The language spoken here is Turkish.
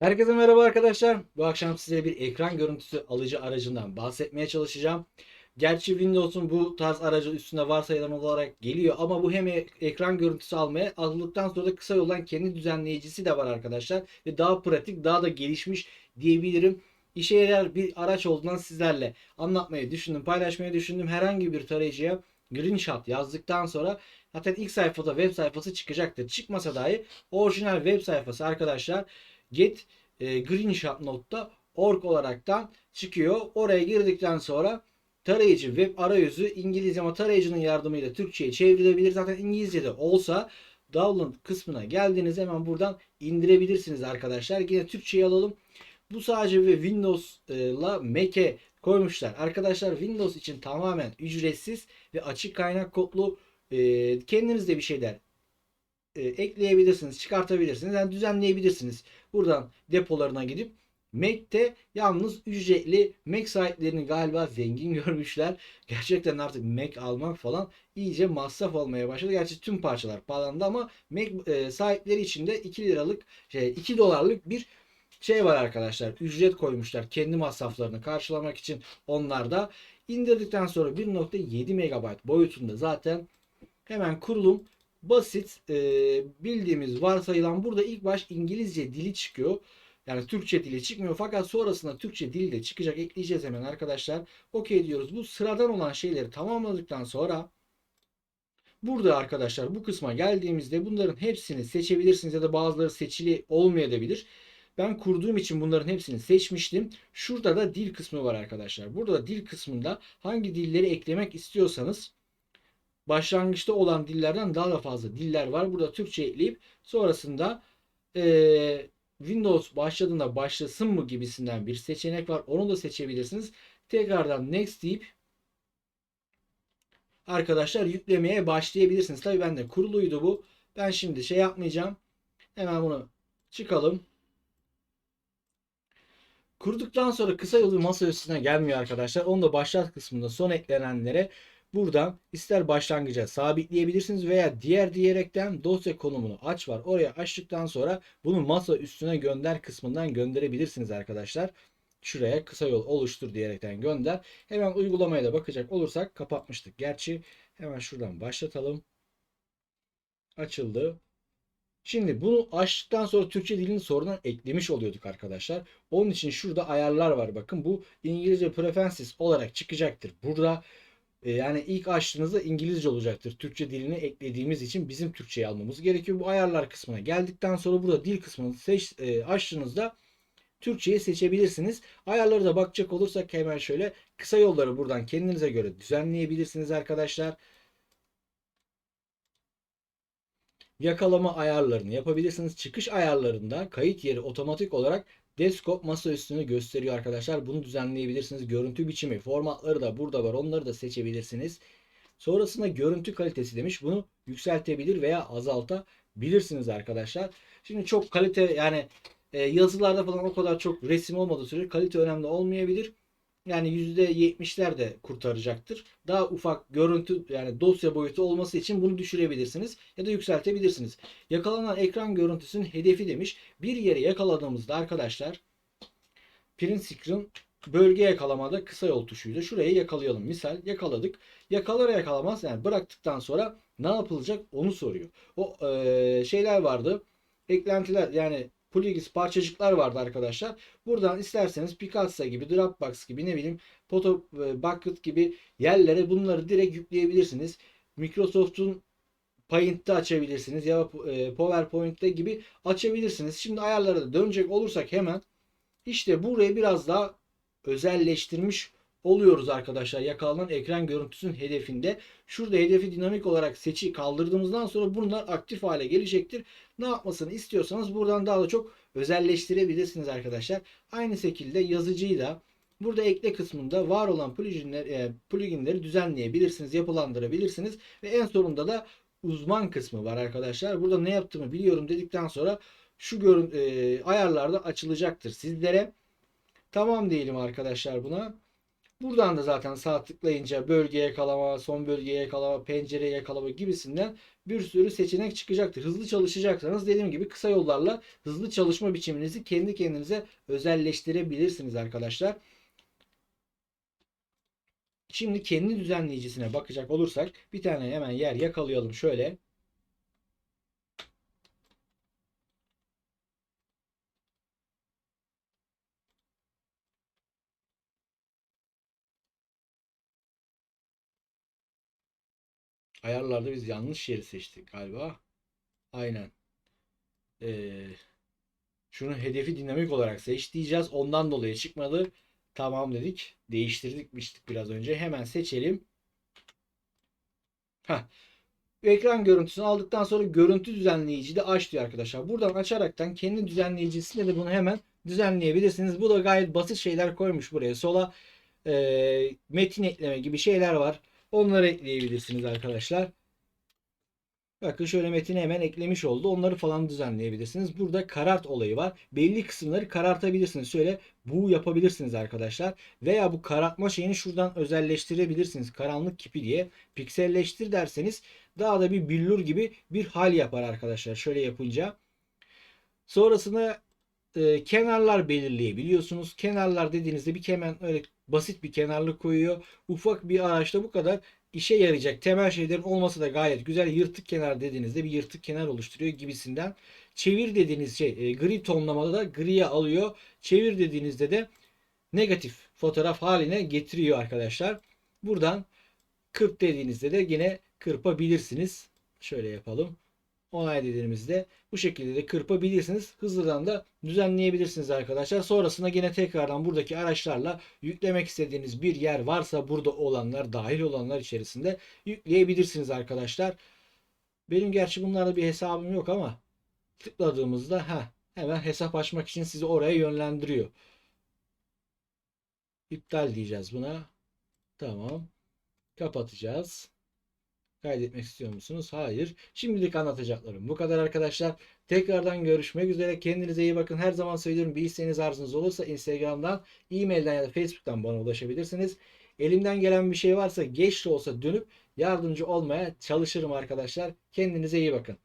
Herkese merhaba arkadaşlar. Bu akşam size bir ekran görüntüsü alıcı aracından bahsetmeye çalışacağım. Gerçi Windows'un bu tarz aracı üstünde varsayılan olarak geliyor ama bu hem ekran görüntüsü almaya aldıktan sonra da kısa yoldan kendi düzenleyicisi de var arkadaşlar. Ve daha pratik, daha da gelişmiş diyebilirim. İşe yarar bir araç olduğundan sizlerle anlatmayı düşündüm, paylaşmayı düşündüm. Herhangi bir tarayıcıya Greenshot yazdıktan sonra zaten ilk sayfada web sayfası çıkacaktır. Çıkmasa dahi orijinal web sayfası arkadaşlar get e, greenshot.org olaraktan çıkıyor. Oraya girdikten sonra tarayıcı web arayüzü İngilizce ama tarayıcının yardımıyla Türkçe'ye çevrilebilir. Zaten İngilizce'de olsa download kısmına geldiğinizde hemen buradan indirebilirsiniz arkadaşlar. Yine Türkçe'yi alalım. Bu sadece ve Windows'la Mac'e koymuşlar. Arkadaşlar Windows için tamamen ücretsiz ve açık kaynak kodlu e, kendiniz de bir şeyler e, ekleyebilirsiniz, çıkartabilirsiniz. Yani düzenleyebilirsiniz. Buradan depolarına gidip Mac'te yalnız ücretli Mac sahiplerini galiba zengin görmüşler. Gerçekten artık Mac almak falan iyice masraf olmaya başladı. Gerçi tüm parçalar pahalandı ama Mac e, sahipleri için de 2 liralık şey 2 dolarlık bir şey var arkadaşlar. Ücret koymuşlar kendi masraflarını karşılamak için onlar da indirdikten sonra 1.7 MB boyutunda zaten hemen kurulum basit e, bildiğimiz varsayılan burada ilk baş İngilizce dili çıkıyor. Yani Türkçe dili çıkmıyor fakat sonrasında Türkçe dili de çıkacak. Ekleyeceğiz hemen arkadaşlar. Okey diyoruz. Bu sıradan olan şeyleri tamamladıktan sonra burada arkadaşlar bu kısma geldiğimizde bunların hepsini seçebilirsiniz ya da bazıları seçili olmayabilir. Ben kurduğum için bunların hepsini seçmiştim. Şurada da dil kısmı var arkadaşlar. Burada da dil kısmında hangi dilleri eklemek istiyorsanız başlangıçta olan dillerden daha da fazla diller var. Burada Türkçe ekleyip sonrasında e, Windows başladığında başlasın mı gibisinden bir seçenek var. Onu da seçebilirsiniz. Tekrardan next deyip arkadaşlar yüklemeye başlayabilirsiniz. Tabii bende kuruluydu bu. Ben şimdi şey yapmayacağım. Hemen bunu çıkalım. Kurduktan sonra kısa yolu masa üstüne gelmiyor arkadaşlar. Onu da başlat kısmında son eklenenlere Buradan ister başlangıca sabitleyebilirsiniz veya diğer diyerekten dosya konumunu aç var. Oraya açtıktan sonra bunu masa üstüne gönder kısmından gönderebilirsiniz arkadaşlar. Şuraya kısa yol oluştur diyerekten gönder. Hemen uygulamaya da bakacak olursak kapatmıştık. Gerçi hemen şuradan başlatalım. Açıldı. Şimdi bunu açtıktan sonra Türkçe dilini sonradan eklemiş oluyorduk arkadaşlar. Onun için şurada ayarlar var. Bakın bu İngilizce Preferences olarak çıkacaktır. Burada e, yani ilk açtığınızda İngilizce olacaktır. Türkçe dilini eklediğimiz için bizim Türkçeyi almamız gerekiyor. Bu ayarlar kısmına geldikten sonra burada dil kısmını seç, e, açtığınızda Türkçeyi seçebilirsiniz. Ayarları da bakacak olursak hemen şöyle kısa yolları buradan kendinize göre düzenleyebilirsiniz arkadaşlar. Yakalama ayarlarını yapabilirsiniz. Çıkış ayarlarında kayıt yeri otomatik olarak Desktop masa üstünü gösteriyor arkadaşlar. Bunu düzenleyebilirsiniz. Görüntü biçimi, formatları da burada var. Onları da seçebilirsiniz. Sonrasında görüntü kalitesi demiş. Bunu yükseltebilir veya azaltabilirsiniz arkadaşlar. Şimdi çok kalite yani e, yazılarda falan o kadar çok resim olmadığı sürece kalite önemli olmayabilir yani %70'ler de kurtaracaktır. Daha ufak görüntü yani dosya boyutu olması için bunu düşürebilirsiniz ya da yükseltebilirsiniz. Yakalanan ekran görüntüsünün hedefi demiş. Bir yere yakaladığımızda arkadaşlar print screen bölge yakalamada kısa yol tuşuydu. Şurayı yakalayalım. Misal yakaladık. Yakalar yakalamaz yani bıraktıktan sonra ne yapılacak onu soruyor. O e, şeyler vardı. Eklentiler yani plugins parçacıklar vardı arkadaşlar. Buradan isterseniz Picasa gibi, Dropbox gibi ne bileyim Photo e, Bucket gibi yerlere bunları direkt yükleyebilirsiniz. Microsoft'un Paint'te açabilirsiniz ya e, PowerPoint'te gibi açabilirsiniz. Şimdi ayarlara da dönecek olursak hemen işte burayı biraz daha özelleştirmiş oluyoruz arkadaşlar. Yakalanan ekran görüntüsünün hedefinde. Şurada hedefi dinamik olarak seçi kaldırdığımızdan sonra bunlar aktif hale gelecektir. Ne yapmasını istiyorsanız buradan daha da çok özelleştirebilirsiniz arkadaşlar. Aynı şekilde yazıcıyı da burada ekle kısmında var olan pluginler, e, pluginleri düzenleyebilirsiniz, yapılandırabilirsiniz ve en sonunda da uzman kısmı var arkadaşlar. Burada ne yaptığımı biliyorum dedikten sonra şu görün e, ayarlarda açılacaktır sizlere. Tamam diyelim arkadaşlar buna. Buradan da zaten sağ tıklayınca bölge yakalama, son bölge yakalama, pencere yakalama gibisinden bir sürü seçenek çıkacaktır. Hızlı çalışacaksanız dediğim gibi kısa yollarla hızlı çalışma biçiminizi kendi kendinize özelleştirebilirsiniz arkadaşlar. Şimdi kendi düzenleyicisine bakacak olursak bir tane hemen yer yakalayalım şöyle. Ayarlarda biz yanlış yeri seçtik galiba. Aynen. Ee, şunu hedefi dinamik olarak seç diyeceğiz. Ondan dolayı çıkmadı. Tamam dedik. Değiştirdik biraz önce. Hemen seçelim. Heh. Ekran görüntüsünü aldıktan sonra görüntü düzenleyici de aç diyor arkadaşlar. Buradan açaraktan kendi düzenleyicisinde de bunu hemen düzenleyebilirsiniz. Bu da gayet basit şeyler koymuş buraya. Sola e, metin ekleme gibi şeyler var. Onları ekleyebilirsiniz arkadaşlar. Bakın şöyle metini hemen eklemiş oldu. Onları falan düzenleyebilirsiniz. Burada karart olayı var. Belli kısımları karartabilirsiniz. Şöyle bu yapabilirsiniz arkadaşlar. Veya bu karartma şeyini şuradan özelleştirebilirsiniz. Karanlık kipi diye. Pikselleştir derseniz daha da bir billur gibi bir hal yapar arkadaşlar. Şöyle yapınca. Sonrasında e, kenarlar belirleyebiliyorsunuz. Kenarlar dediğinizde bir kemen öyle basit bir kenarlık koyuyor. Ufak bir araçta bu kadar işe yarayacak temel şeylerin olması da gayet güzel. Yırtık kenar dediğinizde bir yırtık kenar oluşturuyor gibisinden. Çevir dediğiniz şey e, gri tonlamada da griye alıyor. Çevir dediğinizde de negatif fotoğraf haline getiriyor arkadaşlar. Buradan kırp dediğinizde de yine kırpabilirsiniz. Şöyle yapalım. Onay dediğimizde bu şekilde de kırpabilirsiniz. Hızlıdan da düzenleyebilirsiniz arkadaşlar. Sonrasında yine tekrardan buradaki araçlarla yüklemek istediğiniz bir yer varsa burada olanlar dahil olanlar içerisinde yükleyebilirsiniz arkadaşlar. Benim gerçi bunlarda bir hesabım yok ama tıkladığımızda ha hemen hesap açmak için sizi oraya yönlendiriyor. İptal diyeceğiz buna. Tamam. Kapatacağız. Kaydetmek istiyor musunuz? Hayır. Şimdilik anlatacaklarım bu kadar arkadaşlar. Tekrardan görüşmek üzere. Kendinize iyi bakın. Her zaman söylüyorum bir isteğiniz arzunuz olursa Instagram'dan, e-mailden ya da Facebook'tan bana ulaşabilirsiniz. Elimden gelen bir şey varsa geç de olsa dönüp yardımcı olmaya çalışırım arkadaşlar. Kendinize iyi bakın.